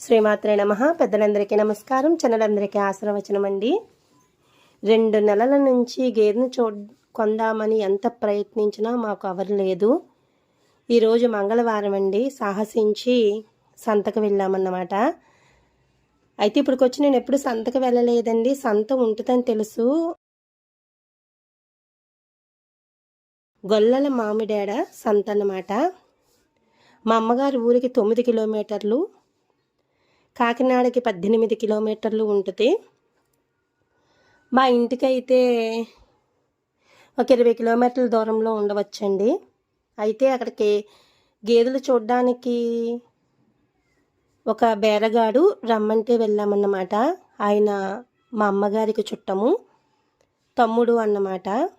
శ్రీమాత్రే నమ. పెద్దలందరికీ నమస్కారం. చిన్నలందరికీ ఆశీర్వచనం అండి రెండు నెలల నుంచి గేదెను చూ కొందామని ఎంత ప్రయత్నించినా మాకు అవ్వలేదు ఈరోజు మంగళవారం అండి. సాహసించి సంతకు వెళ్ళామన్నమాట. అయితే ఇప్పటికొచ్చి నేను ఎప్పుడు సంతకు వెళ్ళలేదండి. సంత ఉంటుందని తెలుసు. గొల్లల మామిడేడ సంత అన్నమాట మా అమ్మగారి ఊరికి తొమ్మిది కిలోమీటర్లు కాకినాడకి పద్దెనిమిది కిలోమీటర్లు ఉంటుంది. మా ఇంటికైతే ఒక ఇరవై కిలోమీటర్ల దూరంలో ఉండవచ్చండి. అయితే అక్కడికి గేదెలు చూడడానికి ఒక బేరగాడు రమ్మంటే వెళ్ళామన్నమాట. ఆయన మా అమ్మగారికి చుట్టము తమ్ముడు అన్నమాట.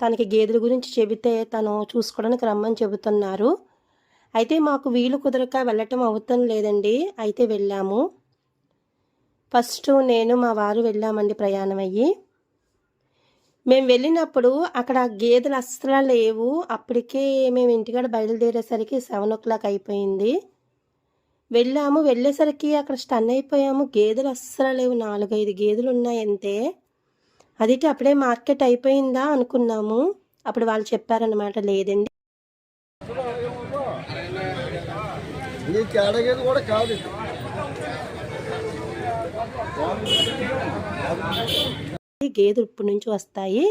తనకి గేదెల గురించి చెబితే తను చూసుకోవడానికి రమ్మని చెబుతున్నారు. అయితే మాకు వీలు కుదరక వెళ్ళటం అవుతాం లేదండి. అయితే వెళ్ళాము. ఫస్ట్ నేను మా వారు వెళ్ళామండి ప్రయాణం అయ్యి మేము వెళ్ళినప్పుడు అక్కడ గేదెలు అస్సలు లేవు. అప్పటికే మేము ఇంటికాడ బయలుదేరేసరికి సెవెన్ ఓ క్లాక్ అయిపోయింది. వెళ్ళాము. వెళ్ళేసరికి అక్కడ స్టన్ అయిపోయాము. గేదెలు అస్సలు లేవు. నాలుగైదు గేదెలు ఉన్నాయి అంతే అదిటి అప్పుడే మార్కెట్ అయిపోయిందా అనుకున్నాము. అప్పుడు వాళ్ళు చెప్పారనమాట లేదండి. నీకు అడగేది కూడా కాదు ఇది. గేదెలు నుంచి వస్తాయి.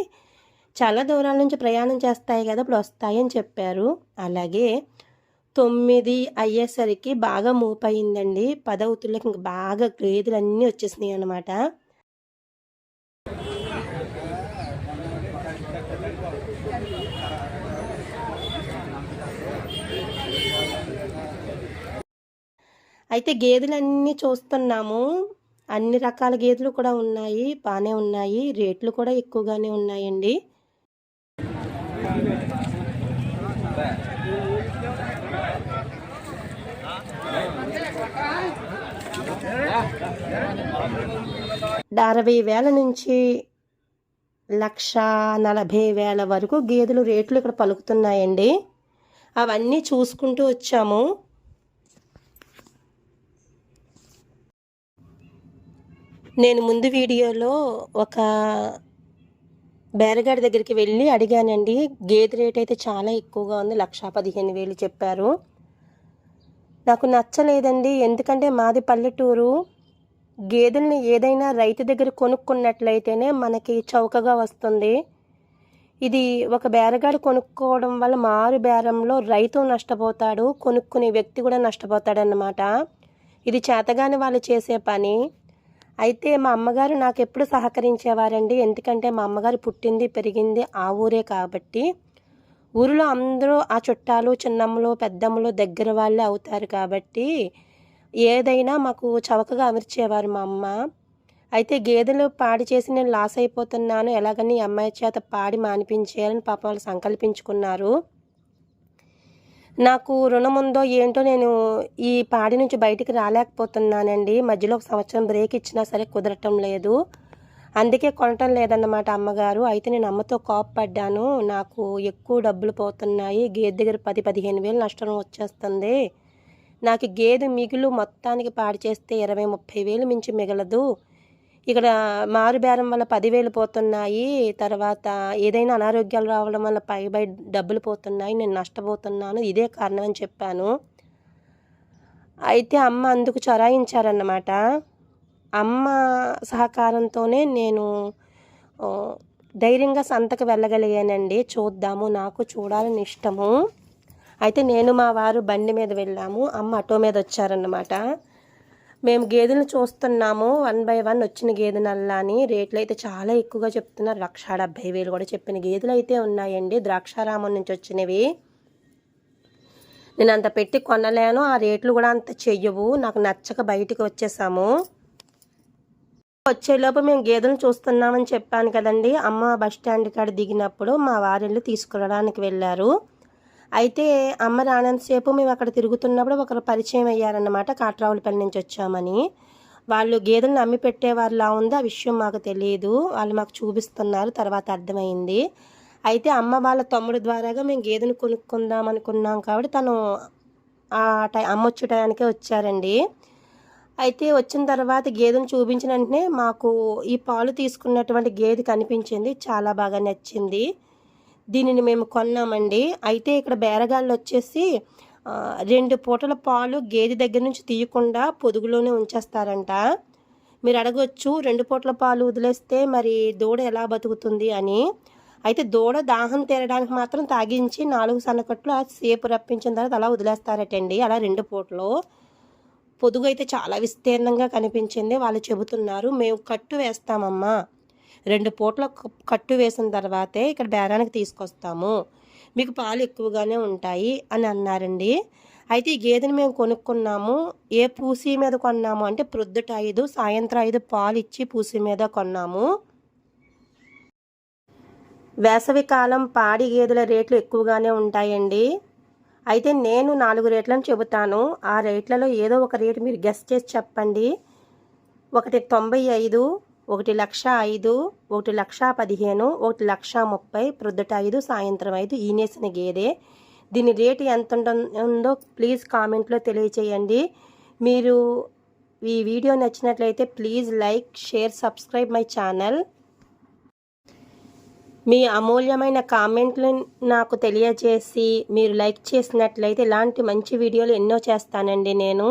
చాలా దూరాల నుంచి ప్రయాణం చేస్తాయి కదా ఇప్పుడు వస్తాయని చెప్పారు. అలాగే తొమ్మిది అయ్యేసరికి బాగా మూపు అయిందండి పదవుతులకి ఇంక బాగా గేదెలు అన్నీ వచ్చేసినాయి అన్నమాట. అయితే గేదెలన్నీ చూస్తున్నాము. అన్ని రకాల గేదెలు కూడా ఉన్నాయి. బాగానే ఉన్నాయి. రేట్లు కూడా ఎక్కువగానే ఉన్నాయండి. అరవై వేల నుంచి లక్ష నలభై వేల వరకు గేదెలు రేట్లు ఇక్కడ పలుకుతున్నాయండి. అవన్నీ చూసుకుంటూ వచ్చాము. నేను ముందు వీడియోలో ఒక బేరగాడి దగ్గరికి వెళ్ళి అడిగానండి గేదె రేట్ అయితే చాలా ఎక్కువగా ఉంది లక్షా పదిహేను వేలు చెప్పారు. నాకు నచ్చలేదండి ఎందుకంటే మాది పల్లెటూరు. గేదెల్ని ఏదైనా రైతు దగ్గర కొనుక్కున్నట్లయితేనే మనకి చౌకగా వస్తుంది. ఇది ఒక బేరగాడు కొనుక్కోవడం వల్ల మారు బేరంలో రైతు నష్టపోతాడు కొనుక్కునే వ్యక్తి కూడా నష్టపోతాడన్నమాట. ఇది చేతగాని వాళ్ళు చేసే పని. అయితే మా అమ్మగారు నాకు ఎప్పుడు సహకరించేవారండి. ఎందుకంటే మా అమ్మగారు పుట్టింది పెరిగింది ఆ ఊరే కాబట్టి. ఊరిలో అందరూ ఆ చుట్టాలు చిన్నమ్మలు పెద్దమ్మలు దగ్గర వాళ్ళే అవుతారు కాబట్టి ఏదైనా మాకు చవకగా అమర్చేవారు మా అమ్మ. అయితే గేదెలు పాడి చేసి నేను లాస్ అయిపోతున్నాను ఎలాగని అమ్మాయి చేత పాడి మానిపించేయాలని పాపం వాళ్ళు సంకల్పించుకున్నారు. నాకు రుణం ఉందో ఏంటో నేను ఈ పాడి నుంచి బయటికి రాలేకపోతున్నానండి. మధ్యలో ఒక సంవత్సరం బ్రేక్ ఇచ్చినా సరే కుదరటం లేదు. అందుకే కొనటం లేదన్నమాట అమ్మగారు. అయితే నేను అమ్మతో కోపపడ్డాను నాకు ఎక్కువ డబ్బులు పోతున్నాయి. గేదె దగ్గర పది పదిహేను వేలు నష్టం వచ్చేస్తుంది. నాకు గేదె మిగులు మొత్తానికి పాడి చేస్తే ఇరవై ముప్పై వేలు మించి మిగలదు. ఇక్కడ మారు బేరం వల్ల పదివేలు పోతున్నాయి. తర్వాత ఏదైనా అనారోగ్యాలు రావడం వల్ల పై బై డబ్బులు పోతున్నాయి. నేను నష్టపోతున్నాను. ఇదే కారణం అని చెప్పాను. అయితే అమ్మ అందుకు చొరాయించారన్నమాట. అమ్మ సహకారంతోనే నేను ధైర్యంగా సంతకు వెళ్ళగలిగానండి. చూద్దాము. నాకు చూడాలని ఇష్టము. అయితే నేను మా వారు బండి మీద వెళ్ళాము. అమ్మ ఆటో మీద వచ్చారన్నమాట. మేము గేదెలను చూస్తున్నాము. వన్ బై వన్ వచ్చిన గేదెనల్లా అని రేట్లు అయితే చాలా ఎక్కువగా చెప్తున్నారు. లక్ష డెబ్బై వేలు కూడా చెప్పిన గేదెలు అయితే ఉన్నాయండి. ద్రాక్షారామం నుంచి వచ్చినవి. నేను అంత పెట్టి కొనలేను. ఆ రేట్లు కూడా అంత చెయ్యవు. నాకు నచ్చక బయటికి వచ్చేసాము. వచ్చేలోపు మేము గేదెలను చూస్తున్నామని చెప్పాను కదండి. అమ్మ బస్ స్టాండ్ కాడ దిగినప్పుడు మా వారిల్లు తీసుకురావడానికి వెళ్ళారు. అయితే అమ్మ రానంతసేపు మేము అక్కడ తిరుగుతున్నప్పుడు ఒకరు పరిచయం అయ్యారన్నమాట కాట్రావులపల్లి నుంచి వచ్చామని. వాళ్ళు గేదెలను అమ్మి పెట్టేవారులా ఉంది ఆ విషయం మాకు తెలియదు. వాళ్ళు మాకు చూపిస్తున్నారు తర్వాత అర్థమైంది. అయితే అమ్మ వాళ్ళ తమ్ముడు ద్వారాగా మేము గేదెను కొనుక్కుందాం అనుకున్నాం కాబట్టి తను ఆ టై అమ్మ వచ్చే టయానికే వచ్చారండి. అయితే వచ్చిన తర్వాత గేదెను చూపించిన వెంటనే మాకు ఈ పాలు తీసుకున్నటువంటి గేదె కనిపించింది చాలా బాగా నచ్చింది. దీనిని మేము కొన్నామండి. అయితే ఇక్కడ బేరగాళ్ళు వచ్చేసి రెండు పూటల పాలు గేదె దగ్గర నుంచి తీయకుండా పొదుగులోనే ఉంచేస్తారంట. మీరు అడగొచ్చు రెండు పూటల పాలు వదిలేస్తే మరి దూడ ఎలా బతుకుతుంది అని. అయితే దూడ దాహం తీరడానికి మాత్రం తాగించి నాలుగు సన్నకట్లు ఆ సేపు రప్పించిన తర్వాత అలా వదిలేస్తారటండి. అలా రెండు పూటలు. పొదుగు అయితే చాలా విస్తీర్ణంగా కనిపించింది వాళ్ళు చెబుతున్నారు. మేము కట్టు వేస్తామమ్మా. రెండు పూట్ల కట్టు వేసిన తర్వాతే ఇక్కడ బేరానికి తీసుకొస్తాము. మీకు పాలు ఎక్కువగానే ఉంటాయి అని అన్నారండి. అయితే ఈ గేదెని మేము కొనుక్కున్నాము. ఏ పూసి మీద కొన్నాము అంటే ప్రొద్దుట ఐదు సాయంత్రం ఐదు పాలు ఇచ్చి పూసి మీద కొన్నాము. వేసవి కాలం పాడి గేదెల రేట్లు ఎక్కువగానే ఉంటాయండి. అయితే నేను నాలుగు రేట్లను చెబుతాను. ఆ రేట్లలో ఏదో ఒక రేటు మీరు గెస్ట్ చేసి చెప్పండి. ఒకటి తొంభై ఐదు ఒకటి లక్ష ఐదు ఒకటి లక్ష పదిహేను ఒకటి లక్ష ముప్పై ప్రొద్దుట ఐదు సాయంత్రం ఐదు ఈనేసిన గేదె. దీని రేటు ఎంత ఉందో ప్లీజ్ కామెంట్లో తెలియచేయండి. మీరు ఈ వీడియో నచ్చినట్లయితే please like share subscribe my channel. మీ అమూల్యమైన కామెంట్లు నాకు తెలియజేసి మీరు లైక్ చేసినట్లయితే ఇలాంటి మంచి వీడియోలు ఎన్నో చేస్తానండి నేను.